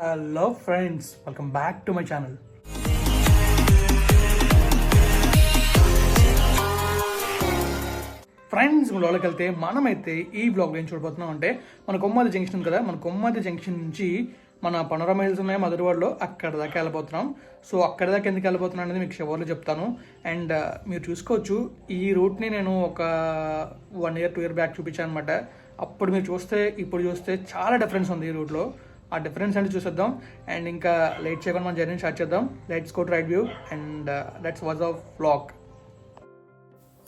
Hello friends welcome back to my channel ఫ్రెండ్స్లోకి వెళ్తే మనమైతే ఈ బ్లాగ్ ఏం చూడబోతున్నాం అంటే మన కొమ్మది జంక్షన్ కదా? మన కొమ్మది జంక్షన్ నుంచి మన పనోరమ హిల్స్ ఉన్నాయి మధురవాడలో అక్కడ దాకా వెళ్ళిపోతున్నాం సో అక్కడ దాకా ఎందుకు వెళ్ళిపోతున్నాం అనేది మీకు షవర్లో చెప్తాను. అండ్ uh, మీరు చూసుకోవచ్చు ఈ రూట్ని నేను ఒక one year two year back చూపించాను అనమాట అప్పుడు మీరు చూస్తే ఇప్పుడు చూస్తే చాలా డిఫరెన్స్ ఉంది ఈ రూట్లో ఆ డిఫరెన్స్ అంటే చూసేద్దాం. అండ్ ఇంకా లేట్ చేయకుండా మనం జర్నీ స్టార్ట్ చేద్దాం. Let's go right view and let's was ఆఫ్ ఫ్లాక్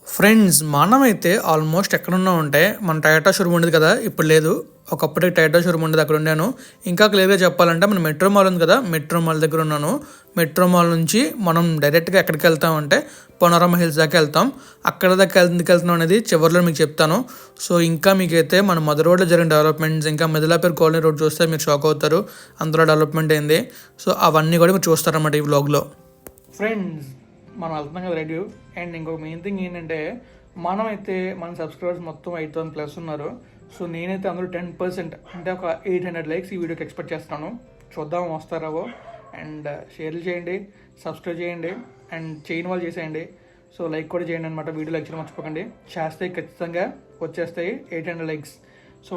ఫ్రెండ్స్ మనమైతే ఆల్మోస్ట్ ఎక్కడున్నా ఉంటే మన టయోటా షోరూమ్ ఉండేది కదా ఇప్పుడు లేదు. ఒకప్పుడు టయోటా షోరూమ్ ఉండేది అక్కడ ఉండాను. ఇంకా క్లియర్గా చెప్పాలంటే మన మెట్రో మాల్ ఉంది కదా మెట్రో మాల్ దగ్గర ఉన్నాను. మెట్రో మాల్ నుంచి మనం డైరెక్ట్గా ఎక్కడికి వెళ్తామంటే పొనరమ హిల్స్ దాకా వెళ్తాం. అక్కడ దాకా ఎందుకు వెళ్తున్నాం అనేది చివరిలో మీకు చెప్తాను. సో ఇంకా మీకైతే మన మదర్ రోడ్లో జరిగిన డెవలప్మెంట్స్ ఇంకా మెదలాపేరు కాలనీ రోడ్ చూస్తే మీరు షాక్ అవుతారు. అందులో డెవలప్మెంట్ అయింది. సో అవన్నీ కూడా మీరు చూస్తారన్నమాట ఈ వ్లాగ్లో ఫ్రెండ్స్ మనం వెళ్తున్నాం కదా రెడ్యూ. అండ్ ఇంకొక మెయిన్ థింగ్ ఏంటంటే మనమైతే మన సబ్స్క్రైబర్స్ మొత్తం ఎయిట్ థౌసండ్ ప్లస్ ఉన్నారు. సో నేనైతే అందులో టెన్ పర్సెంట్ అంటే ఒక ఎయిట్ హండ్రెడ్ లైక్స్ ఈ వీడియోకి ఎక్స్పెక్ట్ చేస్తాను చూద్దాం వస్తారావో అండ్ uh, షేర్లు చేయండి సబ్స్క్రైబ్ చేయండి అండ్ చేయని వాళ్ళు చేసేయండి. సో లైక్ కూడా చేయండి అనమాట వీడియో లైక్ చేయడం మర్చిపోకండి. చేస్తే ఖచ్చితంగా వచ్చేస్తాయి ఎయిట్ హండ్రెడ్ లైక్స్ సో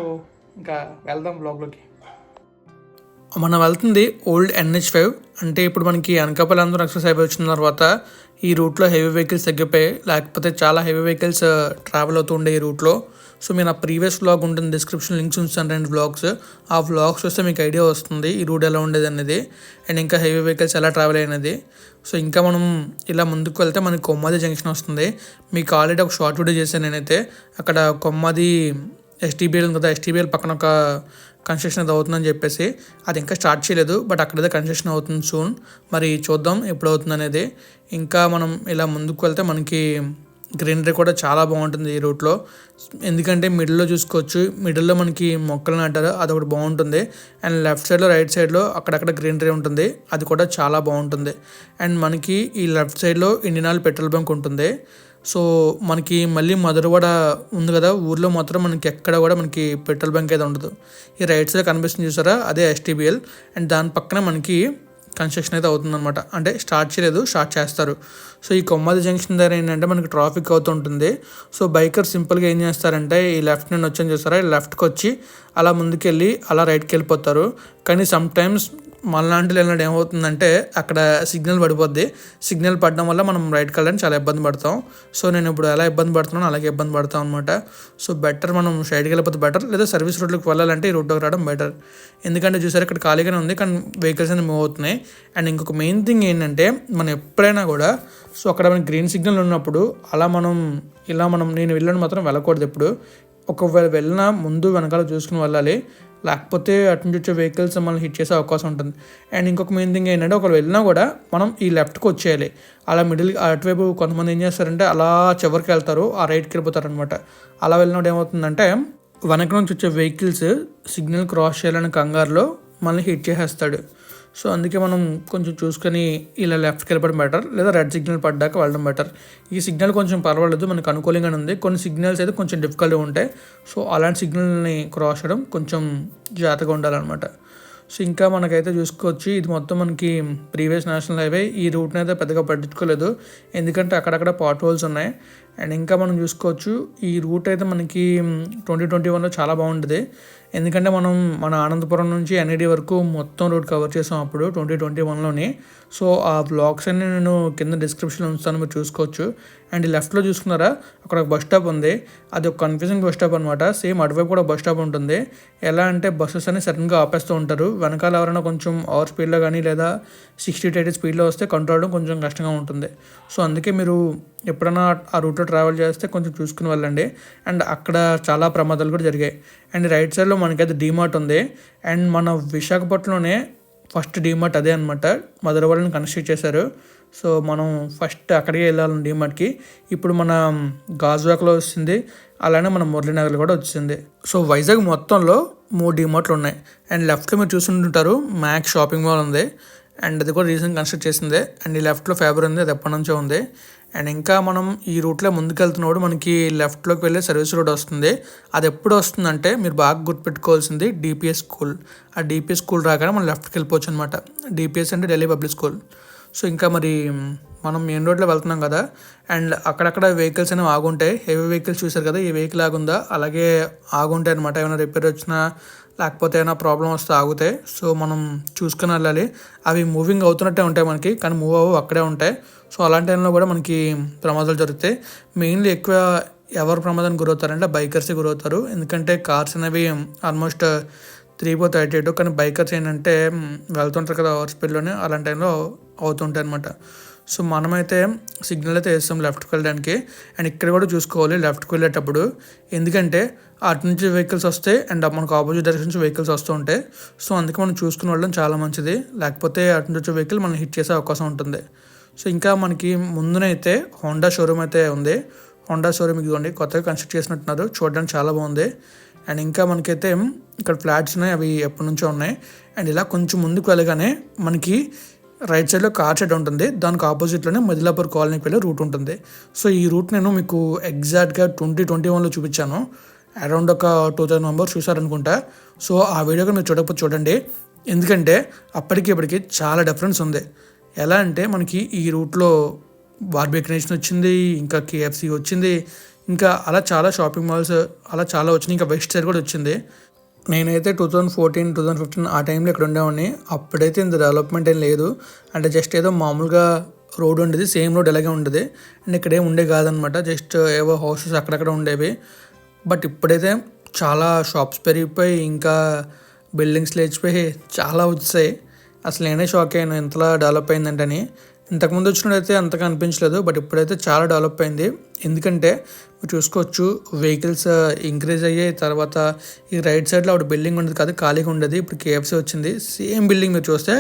ఇంకా వెళ్దాం బ్లాగ్లోకి మనం వెళ్తుంది ఓల్డ్ ఎన్హెచ్ ఫైవ్ అంటే ఇప్పుడు మనకి అనకాపల్లి అందరూ ఎక్సర్సైజ్ అయిపోయి వచ్చిన తర్వాత ఈ రూట్లో హెవీ వెహికల్స్ తగ్గిపోయాయి. లేకపోతే చాలా హెవీ వెహికల్స్ ట్రావెల్ అవుతూ ఉండే ఈ రూట్లో. సో మీరు ఆ ప్రీవియస్ వ్లాగ్ ఉంటుంది. డిస్క్రిప్షన్ లింక్స్ ఉంచాను రెండు వ్లాగ్స్ ఆ వ్లాగ్స్ చూస్తే మీకు ఐడియా వస్తుంది. ఈ రూట్ ఎలా ఉండేది అనేది. అండ్ ఇంకా హెవీ వెహికల్స్ ఎలా ట్రావెల్ అయినది. సో ఇంకా మనం ఇలా ముందుకు వెళ్తే మనకి కొమ్మాది జంక్షన్ వస్తుంది. మీకు ఆల్రెడీ ఒక షార్ట్ వీడియో చేశాను నేనైతే. అక్కడ కొమ్మాది ఎస్టీబీఎల్ కదా. ఎస్టీబీఎల్ పక్కన ఒక కన్స్ట్రక్షన్ అది అవుతుందని చెప్పేసి అది ఇంకా స్టార్ట్ చేయలేదు బట్ అక్కడైతే కన్స్ట్రక్షన్ అవుతుంది సూన్ మరి చూద్దాం ఎప్పుడు అవుతుంది అనేది. ఇంకా మనం ఇలా ముందుకు వెళ్తే మనకి గ్రీనరీ కూడా చాలా బాగుంటుంది ఈ రూట్లో. ఎందుకంటే మిడిల్లో చూసుకోవచ్చు మిడిల్లో మనకి మొక్కలు నాటారు అది ఒకటి బాగుంటుంది. అండ్ లెఫ్ట్ సైడ్లో రైట్ సైడ్లో అక్కడక్కడ గ్రీనరీ ఉంటుంది అది కూడా చాలా బాగుంటుంది. అండ్ మనకి ఈ లెఫ్ట్ సైడ్లో ఇండియన్ ఆయిల్ పెట్రోల్ బంక్ ఉంటుంది. సో మనకి మళ్ళీ మధురవాడ ఉంది కదా ఊర్లో మాత్రం మనకి ఎక్కడ కూడా మనకి పెట్రోల్ బంక్ అయితే ఉండదు. ఈ రైట్ సైడ్ కనిపిస్తుంది చూసారా? అదే ఎస్టీబీఎల్ అండ్ దాని పక్కన మనకి కన్స్ట్రక్షన్ అయితే అవుతుందన్నమాట. అంటే స్టార్ట్ చేయలేదు స్టార్ట్ చేస్తారు. సో ఈ కొమ్మది జంక్షన్ దగ్గర ఏంటంటే మనకి ట్రాఫిక్ అవుతుంటుంది సో బైకర్ సింపుల్గా ఏం చేస్తారంటే ఈ లెఫ్ట్ నుండి వచ్చాను చూసారా? ఈ లెఫ్ట్కి వచ్చి అలా ముందుకెళ్ళి అలా రైట్కి వెళ్ళిపోతారు. కానీ సమ్ టైమ్స్ మళ్ళాంటి వెళ్ళినట్టు ఏమవుతుందంటే అక్కడ సిగ్నల్ పడిపోద్ది. సిగ్నల్ పడడం వల్ల మనం రైట్ వెళ్ళడానికి చాలా ఇబ్బంది పడతాం. సో నేను ఇప్పుడు ఎలా ఇబ్బంది పడుతున్నాను అలాగే ఇబ్బంది పడతాం అనమాట సో బెటర్ మనం సైడ్కి వెళ్ళిపోతే బెటర్ లేదా సర్వీస్ రోడ్లోకి వెళ్ళాలంటే ఈ రోడ్లోకి రావడం బెటర్. ఎందుకంటే చూసారు ఇక్కడ ఖాళీగానే ఉంది కానీ వెహికల్స్ అనేవి మూవ్ అవుతున్నాయి. అండ్ ఇంకొక మెయిన్ థింగ్ ఏంటంటే మనం ఎప్పుడైనా కూడా సో అక్కడ మనకి గ్రీన్ సిగ్నల్ ఉన్నప్పుడు అలా మనం ఇలా మనం నేను వెళ్ళడం మాత్రం వెళ్ళకూడదు ఎప్పుడు. ఒకవేళ వెళ్ళినా ముందు వెనకాల చూసుకుని వెళ్ళాలి. లేకపోతే అటు నుంచి వచ్చే వెహికల్స్ మనల్ని హిట్ చేసే అవకాశం ఉంటుంది. అండ్ ఇంకొక మెయిన్ థింగ్ ఏంటంటే ఒకరు వెళ్ళినా కూడా మనం ఈ లెఫ్ట్కి వచ్చేయాలి. అలా మిడిల్ అటువైపు కొంతమంది ఏం చేస్తారంటే అలా చివరికి వెళ్తారు ఆ రైట్కి వెళ్ళిపోతారు అనమాట అలా వెళ్ళినప్పుడు ఏమవుతుందంటే వెనక నుంచి వచ్చే వెహికల్స్ సిగ్నల్ క్రాస్ చేయాలని కంగారులో మనల్ని హిట్ చేసేస్తాడు. సో అందుకే మనం కొంచెం చూసుకొని ఇలా లెఫ్ట్కి వెళ్ళడం బెటర్ లేదా రెడ్ సిగ్నల్ పడ్డాక వెళ్ళడం బెటర్. ఈ సిగ్నల్ కొంచెం పర్వాలేదు మనకు అనుకూలంగానే ఉంది. కొన్ని సిగ్నల్స్ అయితే కొంచెం డిఫికల్ట్గా ఉంటాయి. సో అలాంటి సిగ్నల్ని క్రాస్ చేయడం కొంచెం జాగ్రత్తగా ఉండాలన్నమాట. సో ఇంకా మనకైతే చూసుకోవచ్చు ఇది మొత్తం మనకి ప్రీవియస్ నేషనల్ హైవే. ఈ రూట్ని అయితే పెద్దగా పట్టించుకోలేదు. ఎందుకంటే అక్కడక్కడ పాట్ హోల్స్ ఉన్నాయి. అండ్ ఇంకా మనం చూసుకోవచ్చు ఈ రూట్ అయితే మనకి ట్వంటీ ట్వంటీ వన్లో చాలా బాగుంటుంది. ఎందుకంటే మనం మన ఆనందపురం నుంచి ఎన్ఐడి వరకు మొత్తం రూట్ కవర్ చేసాం అప్పుడు ట్వంటీ ట్వంటీ వన్లోని. సో ఆ బ్లాగ్స్ అన్ని నేను కింద డిస్క్రిప్షన్లో ఉంచుతాను మీరు చూసుకోవచ్చు. అండ్ లెఫ్ట్లో చూసుకున్నారా అక్కడ ఒక బస్ స్టాప్ ఉంది. అది ఒక కన్ఫ్యూజింగ్ బస్ స్టాప్ అనమాట సేమ్ అటువైపు కూడా బస్ స్టాప్ ఉంటుంది. ఎలా అంటే బస్సెస్ అన్ని సడన్గా ఆపేస్తూ ఉంటారు. వెనకాల ఎవరైనా కొంచెం ఓవర్ స్పీడ్లో కానీ లేదా సిక్స్టీ ఎయిటీ స్పీడ్లో వస్తే కంట్రోల్ కొంచెం కష్టంగా ఉంటుంది. సో అందుకే మీరు ఎప్పుడైనా ఆ రూట్లో ట్రావెల్ చేస్తే కొంచెం చూసుకుని వెళ్ళండి. అండ్ అక్కడ చాలా ప్రమాదాలు కూడా జరిగాయి. అండ్ రైట్ సైడ్లో మనకైతే డీమార్ట్ ఉంది. అండ్ మన విశాఖపట్నంలోనే ఫస్ట్ డీమార్ట్ అదే అనమాట మధురవాళ్ళని కన్స్ట్రక్ట్ చేశారు. సో మనం ఫస్ట్ అక్కడికే వెళ్ళాలి డీమార్ట్కి. ఇప్పుడు మన గాజువాక్లో వచ్చింది అలానే మన మురళీనగర్లో కూడా వచ్చింది. సో వైజాగ్ మొత్తంలో మూడు డీమార్ట్లు ఉన్నాయి. అండ్ లెఫ్ట్లో మీరు చూసుకుంటుంటారు మ్యాక్స్ షాపింగ్ మాల్ ఉంది. అండ్ అది కూడా రీసెంట్ కన్స్ట్రక్ట్ చేసింది. అండ్ ఈ లెఫ్ట్లో ఫేబర్ ఉంది అది ఎప్పటి నుంచో ఉంది. అండ్ ఇంకా మనం ఈ రూట్లో ముందుకెళ్తున్నప్పుడు మనకి లెఫ్ట్లోకి వెళ్ళే సర్వీస్ రోడ్ వస్తుంది. అది ఎప్పుడు వస్తుందంటే మీరు బాగా గుర్తుపెట్టుకోవాల్సింది డిపిఎస్ స్కూల్. ఆ డిపిఎస్ స్కూల్ రాగానే మనం లెఫ్ట్కి వెళ్ళిపోవచ్చు అనమాట డిపిఎస్ అంటే ఢిల్లీ పబ్లిక్ స్కూల్. సో ఇంకా మరి మనం మెయిన్ రోడ్లో వెళ్తున్నాం కదా. అండ్ అక్కడక్కడ వెహికల్స్ అనేవి ఆగుంటాయి. హెవీ వెహికల్స్ చూసారు కదా ఈ వెహికల్ ఆగుందా? అలాగే ఆగుంటాయి అనమాట ఏమైనా రిపేర్ వచ్చినా లేకపోతే ఏమైనా ప్రాబ్లం వస్తే ఆగుతాయి సో మనం చూసుకుని వెళ్ళాలి. అవి మూవింగ్ అవుతున్నట్టే ఉంటాయి మనకి కానీ మూవ్ అవ్వవు అక్కడే ఉంటాయి. సో అలాంటి టైంలో కూడా మనకి ప్రమాదాలు జరుగుతాయి. మెయిన్లీ ఎక్కువ ఎవరు ప్రమాదానికి గురవుతారంటే బైకర్సే గురవుతారు. ఎందుకంటే కార్స్ అనేవి almost three four thirty eight కానీ బైకర్స్ ఏంటంటే వెళ్తుంటారు కదా ఓవర్ స్పీడ్లోనే అలాంటి టైంలో అవుతుంటాయి అనమాట సో మనమైతే సిగ్నల్ అయితే వేస్తాం లెఫ్ట్కి వెళ్ళడానికి. అండ్ ఇక్కడ కూడా చూసుకోవాలి లెఫ్ట్కి వెళ్ళేటప్పుడు. ఎందుకంటే అటు నుంచి వెహికల్స్ వస్తాయి అండ్ మనకు ఆపోజిట్ డైరెక్షన్ నుంచి వెహికల్స్ వస్తూ ఉంటాయి సో అందుకే మనం చూసుకుని వెళ్ళడం చాలా మంచిది. లేకపోతే అటు నుంచి వచ్చే వెహికల్ మనం హిట్ చేసే అవకాశం ఉంటుంది. సో ఇంకా మనకి ముందునైతే హోండా షోరూమ్ అయితే ఉంది. హోండా షోరూమ్ ఇదిగోండి కొత్తగా కన్స్ట్రక్ట్ చేసినట్టున్నారు. చూడడానికి చాలా బాగుంది. అండ్ ఇంకా మనకైతే ఇక్కడ ఫ్లాట్స్ ఉన్నాయి అవి ఎప్పటి నుంచో ఉన్నాయి. అండ్ ఇలా కొంచెం ముందుకు వెళ్ళగానే మనకి రైట్ సైడ్లో కార్ షెడ్ ఉంటుంది. దానికి ఆపోజిట్లోనే మదిలాపూర్ కాలనీకి వెళ్ళే రూట్ ఉంటుంది. సో ఈ రూట్ నేను మీకు ఎగ్జాక్ట్గా ట్వంటీ ట్వంటీ వన్లో చూపించాను. అరౌండ్ ఒక టూ థౌసండ్ మెంబర్స్ చూసారనుకుంటా సో ఆ వీడియోగా మీరు చూడకపోతే చూడండి. ఎందుకంటే అప్పటికి ఇప్పటికి చాలా డిఫరెన్స్ ఉంది. ఎలా అంటే మనకి ఈ రూట్లో బార్బేక్ నేషన్ వచ్చింది ఇంకా కేఎఫ్సి వచ్చింది ఇంకా అలా చాలా షాపింగ్ మాల్స్ అలా చాలా వచ్చినాయి. ఇంకా వెస్ట్ సైడ్ కూడా వచ్చింది. నేనైతే two thousand fourteen two thousand fifteen ఆ టైంలో ఇక్కడ ఉండేవాడిని. అప్పుడైతే ఇంత డెవలప్మెంట్ ఏం లేదు. అంటే జస్ట్ ఏదో మామూలుగా రోడ్ ఉండేది సేమ్ రోడ్ ఎలాగే ఉండేది. అండ్ ఇక్కడ ఏం ఉండే కాదనమాట జస్ట్ ఏవో హౌసెస్ అక్కడక్కడ ఉండేవి. బట్ ఇప్పుడైతే చాలా షాప్స్ పెరిగిపోయి ఇంకా బిల్డింగ్స్ లేచిపోయి చాలా వచ్చాయి. అసలు నేనే షాక్ అయ్యాను. ఇంతలా డెవలప్ అయిందంటని. ఇంతకుముందు వచ్చినట్టయితే అంతగా అనిపించలేదు బట్ ఇప్పుడైతే చాలా డెవలప్ అయింది. ఎందుకంటే మీరు చూసుకోవచ్చు వెహికల్స్ ఇంక్రీజ్ అయ్యాయి. తర్వాత ఈ రైట్ సైడ్లో అప్పుడు బిల్డింగ్ ఉండదు కాదు ఖాళీగా ఉండేది. ఇప్పుడు కేఎఫ్సీ వచ్చింది. సేమ్ బిల్డింగ్ మీరు చూస్తే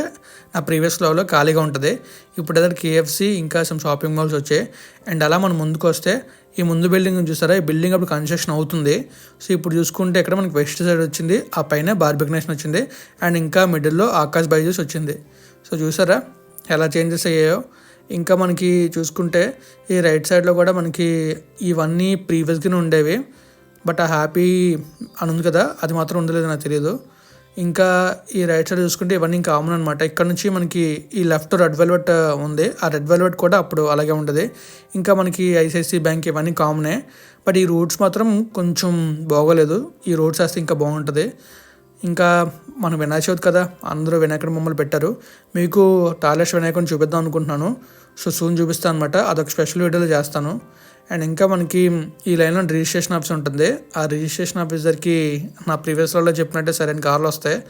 నా ప్రీవియస్ ఫ్లోర్లో ఖాళీగా ఉంటుంది. ఇప్పుడు ఏదైనా కేఎఫ్సీ ఇంకా సమ్ షాపింగ్ మాల్స్ వచ్చాయి. అండ్ అలా మనం ముందుకు వస్తే ఈ ముందు బిల్డింగ్ చూసారా? ఈ బిల్డింగ్ అప్పుడు కన్స్ట్రక్షన్ అవుతుంది. సో ఇప్పుడు చూసుకుంటే ఇక్కడ మనకి వెస్ట్ సైడ్ వచ్చింది ఆ పైన బార్బిక్ నేషన్ వచ్చింది. అండ్ ఇంకా మిడిల్లో ఆకాశ్ బైజూస్ వచ్చింది. సో చూసారా? ఎలా చేంజెస్ అయ్యాయో. ఇంకా మనకి చూసుకుంటే ఈ రైట్ సైడ్లో కూడా మనకి ఇవన్నీ ప్రీవియస్గానే ఉండేవి. బట్ ఆ హ్యాపీ అని ఉంది కదా అది మాత్రం ఉండలేదు నాకు తెలియదు ఇంకా ఈ రైట్ సైడ్ చూసుకుంటే ఇవన్నీ ఇంకా కామన్ అనమాట ఇక్కడ నుంచి మనకి ఈ లెఫ్ట్ రెడ్ వెల్వెట్ ఉంది. ఆ రెడ్ వెల్వెట్ కూడా అప్పుడు అలాగే ఉంటుంది ఇంకా మనకి ఐసిఐసి బ్యాంక్ ఇవన్నీ కామనే. బట్ ఈ రూట్స్ మాత్రం కొంచెం బాగోలేదు. ఈ రోడ్స్ వేస్తే ఇంకా బాగుంటుంది. ఇంకా మన వినాయక చవితి కదా అందరూ వినాయకుడి బొమ్మలు పెట్టారు. మీకు టాలెస్ వినాయకుడిని చూపిద్దాం అనుకుంటున్నాను. సో సూన్ చూపిస్తాను అనమాట అదొక స్పెషల్ వీడియోలో చేస్తాను. అండ్ ఇంకా మనకి ఈ లైన్లో రిజిస్ట్రేషన్ ఆఫీస్ ఉంటుంది. ఆ రిజిస్ట్రేషన్ ఆఫీసర్కి నా ప్రీవియస్ వాళ్ళలో చెప్పినట్టే సరైన కార్లు వస్తాయి.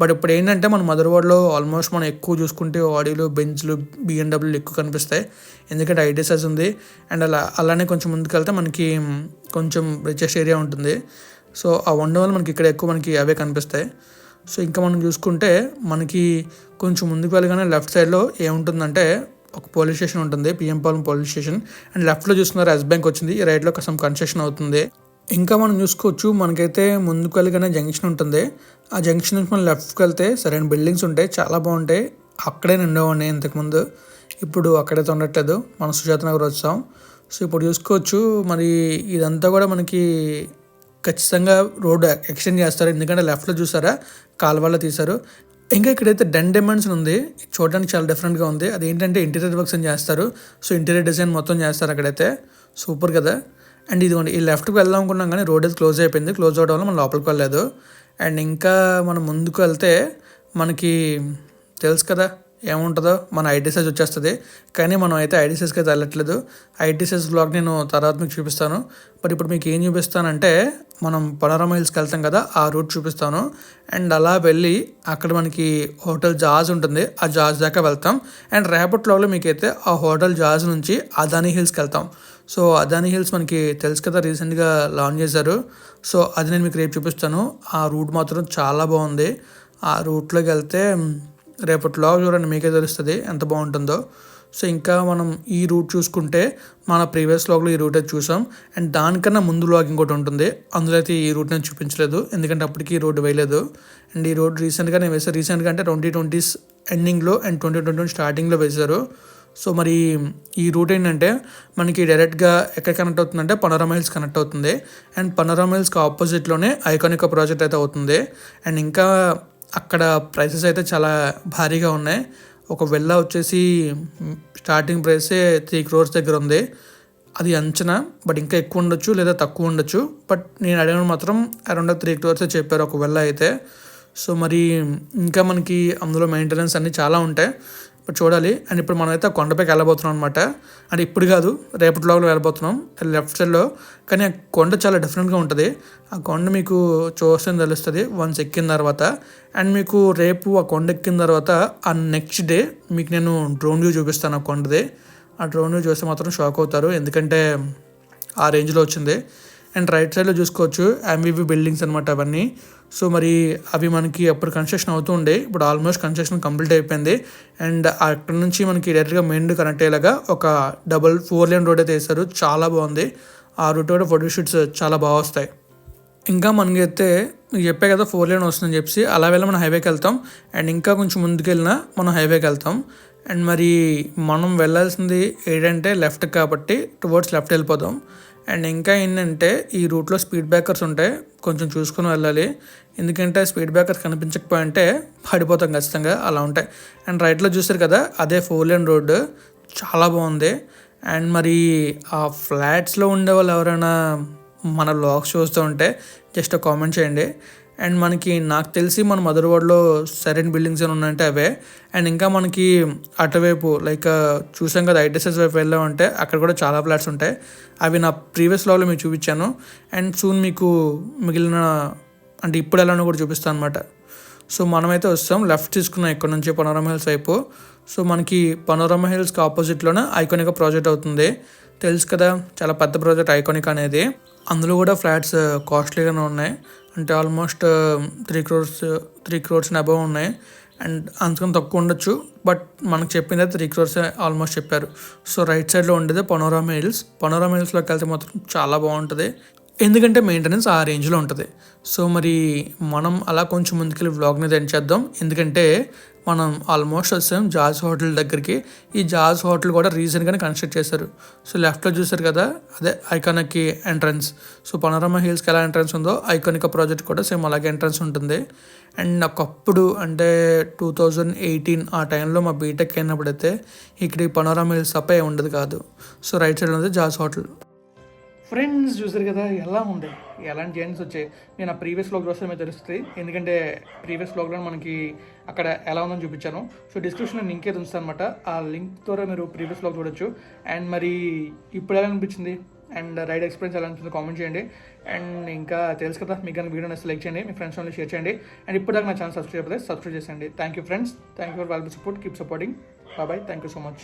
బట్ ఇప్పుడు ఏంటంటే మన మదర్వాడ్లో ఆల్మోస్ట్ మనం ఎక్కువ చూసుకుంటే ఆడీలు బెంచ్లు బిఎండబ్ల్యూలు ఎక్కువ కనిపిస్తాయి. ఎందుకంటే ఐటీసెస్ ఉంది. అండ్ అలా అలానే కొంచెం ముందుకు వెళ్తే మనకి కొంచెం రిచెస్ట్ ఏరియా ఉంటుంది. సో ఆ ఉండడం వల్ల మనకి ఇక్కడ ఎక్కువ మనకి అవే కనిపిస్తాయి. సో ఇంకా మనం చూసుకుంటే మనకి కొంచెం ముందుకు వెళ్ళగానే లెఫ్ట్ సైడ్లో ఏముంటుందంటే ఒక పోలీస్ స్టేషన్ ఉంటుంది PM Palem police station. And లెఫ్ట్లో చూస్తున్నారు ఎస్ బ్యాంక్ వచ్చింది ఈ రైట్లో కొంచెం కన్స్ట్రక్షన్ అవుతుంది. ఇంకా మనం చూసుకోవచ్చు మనకైతే ముందుకు వెళ్ళగానే జంక్షన్ ఉంటుంది. ఆ జంక్షన్ నుంచి మనం లెఫ్ట్కి వెళ్తే సరైన బిల్డింగ్స్ ఉంటాయి చాలా బాగుంటాయి. అక్కడే నిండవండి ఇంతకుముందు. ఇప్పుడు అక్కడైతే ఉండట్లేదు మనం సుజాత నగర్ వచ్చాం. సో ఇప్పుడు చూసుకోవచ్చు మరి ఇదంతా కూడా మనకి ఖచ్చితంగా రోడ్ ఎక్స్టెండ్ చేస్తారు. ఎందుకంటే లెఫ్ట్లో చూసారా కాలువలో తీశారు. ఇంకా ఇక్కడైతే డెన్ డైమండ్స్ ఉంది. చూడడానికి చాలా డిఫరెంట్గా ఉంది. అది ఏంటంటే ఇంటీరియర్ వర్క్స్ అని చేస్తారు. సో ఇంటీరియర్ డిజైన్ మొత్తం చేస్తారు అక్కడైతే. సూపర్ కదా. అండ్ ఇదిగోండి ఈ లెఫ్ట్కి వెళ్దాం అనుకున్నాం కానీ రోడ్ అయితే క్లోజ్ అయిపోయింది. క్లోజ్ అవడం వల్ల మనం లోపలికి వెళ్ళలేదు. అండ్ ఇంకా మనం ముందుకు వెళ్తే మనకి తెలుసు కదా ఏముంటుందో మన ఐటీసెస్ వచ్చేస్తుంది. కానీ మనం అయితే ఐటీసెస్కి అయితే వెళ్ళట్లేదు. ఐటీసెస్ బ్లాగ్ నేను తర్వాత మీకు చూపిస్తాను. బట్ ఇప్పుడు మీకు ఏం చూపిస్తానంటే మనం పనోరమా హిల్స్కి వెళ్తాం కదా ఆ రూట్ చూపిస్తాను. అండ్ అలా వెళ్ళి అక్కడ మనకి హోటల్ జాజ్ ఉంటుంది ఆ జాజ్ దాకా వెళ్తాం. అండ్ రేపట్లో మీకైతే ఆ హోటల్ జాజ్ నుంచి అదానీ హిల్స్కి వెళ్తాం. సో అదానీ హిల్స్ మనకి తెలుసు కదా రీసెంట్గా లాంచ్ చేశారు. సో అది నేను మీకు రేపు చూపిస్తాను. ఆ రూట్ మాత్రం చాలా బాగుంది. ఆ రూట్లోకి వెళ్తే రేపట్లో చూడండి మీకే తెలుస్తుంది ఎంత బాగుంటుందో. సో ఇంకా మనం ఈ రూట్ చూసుకుంటే మన ప్రీవియస్ లాగ్లో ఈ రూట్ అయితే చూసాం. అండ్ దానికన్నా ముందు లాగ్ ఇంకోటి ఉంటుంది. అందులో అయితే ఈ రూట్ నేను చూపించలేదు. ఎందుకంటే అప్పటికి ఈ రోడ్డు వేయలేదు. అండ్ ఈ రోడ్ రీసెంట్గా నేను వేసాను రీసెంట్గా అంటే ట్వంటీ ట్వంటీ ఎండింగ్లో అండ్ ట్వంటీ ట్వంటీ వన్ స్టార్టింగ్లో వేశారు. సో మరి ఈ రూట్ ఏంటంటే మనకి డైరెక్ట్గా ఎక్కడ కనెక్ట్ అవుతుందంటే పనోరమా హిల్స్ కనెక్ట్ అవుతుంది. అండ్ పనోరమా హిల్స్కి ఆపోజిట్లోనే ఐకానిక్ ప్రాజెక్ట్ అయితే అవుతుంది. అండ్ ఇంకా అక్కడ ప్రైసెస్ అయితే చాలా భారీగా ఉన్నాయి. ఒక వెళ్ళ వచ్చేసి స్టార్టింగ్ ప్రైసే త్రీ క్రోర్స్ దగ్గర ఉంది అది అంచనా బట్ ఇంకా ఎక్కువ ఉండొచ్చు లేదా తక్కువ ఉండొచ్చు. బట్ నేను అడిగిన మాత్రం అరౌండ్ త్రీ క్రోర్స్ చెప్పారు ఒక వెళ్ళ అయితే. సో మరి ఇంకా మనకి అందులో మెయింటెనెన్స్ అన్నీ చాలా ఉంటాయి. చూడాలి. అండ్ ఇప్పుడు మనమైతే ఆ కొండపైకి వెళ్ళబోతున్నాం అనమాట అంటే ఇప్పుడు కాదు రేపటి లోపల వెళ్ళబోతున్నాం. లెఫ్ట్ సైడ్లో కానీ ఆ కొండ చాలా డిఫరెంట్గా ఉంటుంది. ఆ కొండ మీకు చూస్తే తెలుస్తుంది వన్స్ ఎక్కిన తర్వాత. అండ్ మీకు రేపు ఆ కొండ ఎక్కిన తర్వాత ఆ నెక్స్ట్ డే మీకు నేను డ్రోన్ వ్యూ చూపిస్తాను ఆ కొండది. ఆ డ్రోన్ వ్యూ చూస్తే మాత్రం షాక్ అవుతారు. ఎందుకంటే ఆ రేంజ్లో వచ్చింది. అండ్ రైట్ సైడ్లో చూసుకోవచ్చు ఎంవివి బిల్డింగ్స్ అనమాట అవన్నీ. సో మరి అవి మనకి అప్పుడు కన్స్ట్రక్షన్ అవుతూ ఉండే. ఇప్పుడు ఆల్మోస్ట్ కన్స్ట్రక్షన్ కంప్లీట్ అయిపోయింది. అండ్ అక్కడ నుంచి మనకి డైరెక్ట్గా మెయిన్ కనెక్ట్ అయ్యేలాగా ఒక డబల్ ఫోర్ లేన్ రోడ్ అయితే వేశారు. చాలా బాగుంది. ఆ రూట్ కూడా ఫోటో షూట్స్ చాలా బాగా వస్తాయి. ఇంకా మనకైతే చెప్పే కదా ఫోర్ లేన్ వస్తుందని చెప్పి అలా వెళ్ళి మనం హైవేకి వెళ్తాం. అండ్ ఇంకా కొంచెం ముందుకెళ్ళినా మనం హైవేకి వెళ్తాం. అండ్ మరి మనం వెళ్ళాల్సింది ఏంటంటే లెఫ్ట్ కాబట్టి టువర్డ్స్ లెఫ్ట్ వెళ్ళిపోతాం. అండ్ ఇంకా ఏంటంటే ఈ రూట్లో స్పీడ్ బ్రేకర్స్ ఉంటాయి కొంచెం చూసుకొని వెళ్ళాలి. ఎందుకంటే స్పీడ్ బ్రేకర్స్ కనిపించకపోయింటే పడిపోతాం ఖచ్చితంగా. అలా ఉంటాయి. అండ్ రైట్లో చూసారు కదా అదే ఫోర్ లేన్ రోడ్డు. చాలా బాగుంది. అండ్ మరి ఆ ఫ్లాట్స్లో ఉండే వాళ్ళు ఎవరైనా మన బ్లాగ్స్ చూస్తూ ఉంటే జస్ట్ కామెంట్ చేయండి. అండ్ మనకి నాకు తెలిసి మన మదర్వాడ్లో సరైన బిల్డింగ్స్ ఏమైనా ఉన్నాయంటే అవే. అండ్ ఇంకా మనకి అటువైపు లైక్ చూసాం కదా ఐటీసెస్ వైపు వెళ్ళామంటే అక్కడ కూడా చాలా ఫ్లాట్స్ ఉంటాయి. అవి నా ప్రీవియస్ లాగ్లో మీకు చూపించాను. అండ్ సూన్ మీకు మిగిలిన అంటే ఇప్పుడు ఎలానో కూడా చూపిస్తాను అనమాట సో మనమైతే వస్తాం. లెఫ్ట్ తీసుకున్నాం ఇక్కడ నుంచి పనోరమ హిల్స్ వైపు. సో మనకి పనోరమ హిల్స్కి ఆపోజిట్లోనే ఐకానిక్ ప్రాజెక్ట్ అవుతుంది. తెలుసు కదా చాలా పెద్ద ప్రాజెక్ట్ ఐకానిక్ అనేది. అందులో కూడా ఫ్లాట్స్ కాస్ట్లీగానే ఉన్నాయి. అంటే almost three crores three crores above ఉన్నాయి. అండ్ అంతకన్నా తక్కువ ఉండొచ్చు. బట్ మనకు చెప్పింది త్రీ క్రోర్స్ ఆల్మోస్ట్ చెప్పారు. సో రైట్ సైడ్లో ఉండేది పనోరామా హిల్స్ పనోరామా హిల్స్లోకి వెళ్తే మాత్రం చాలా బాగుంటుంది. ఎందుకంటే మెయింటెనెన్స్ ఆ రేంజ్లో ఉంటుంది. సో మరి మనం అలా కొంచెం ముందుకెళ్ళి వ్లాగ్ని ఎండ్ చేద్దాం. ఎందుకంటే మనం ఆల్మోస్ట్ వచ్చాం జాజ్ హోటల్ దగ్గరికి. ఈ జాజ్ హోటల్ కూడా రీసెంట్గానే కన్స్ట్రక్ట్ చేశారు. సో లెఫ్ట్లో చూసారు కదా అదే ఐకానిక్ ఎంట్రన్స్ సో పనోరమా హిల్స్కి ఎలా ఎంట్రన్స్ ఉందో ఐకానిక్ ప్రాజెక్ట్ కూడా సేమ్ అలాగే ఎంట్రన్స్ ఉంటుంది. అండ్ ఒకప్పుడు అంటే టూ థౌజండ్ ఎయిటీన్ ఆ టైంలో మా బీటెక్ అయినప్పుడైతే ఇక్కడ ఈ పనోరమ హిల్స్ తప్ప ఏం ఉండదు కాదు. సో రైట్ సైడ్ ఉంది జాజ్ హోటల్ ఫ్రెండ్స్ చూసారు కదా ఎలా ఉంది? ఎలాంటి జర్నీస్ వచ్చాయి? నేను ఆ ప్రీవియస్ బ్లాగ్ చూస్తే మీకు తెలుస్తుంది. ఎందుకంటే ప్రీవియస్ బ్లాగ్లో మనకి అక్కడ ఎలా ఉందని చూపించాను. సో డిస్క్రిప్షన్లో లింక్ అయితే ఉంచుతాను అనమాట ఆ లింక్ ద్వారా మీరు ప్రీవియస్ బ్లాగ్ చూడొచ్చు. అండ్ మరి ఇప్పుడు ఎలా అనిపించింది? అండ్ రైడ్ ఎక్స్పీరియన్స్ ఎలా అనిపించింది? కామెంట్ చేయండి. అండ్ ఇంకా తెలుసు కదా మీకు కానీ వీడియో లైక్ చేయండి. మీ ఫ్రెండ్స్ వాళ్ళని షేర్ చేయండి. అండ్ ఇప్పుడు దాకా నా ఛానల్ సబ్స్క్రైబ్ అయితే సబ్స్క్రైబ్ చేసేయండి. Thank you friends thank you for valuable support keep supporting bye thank you so much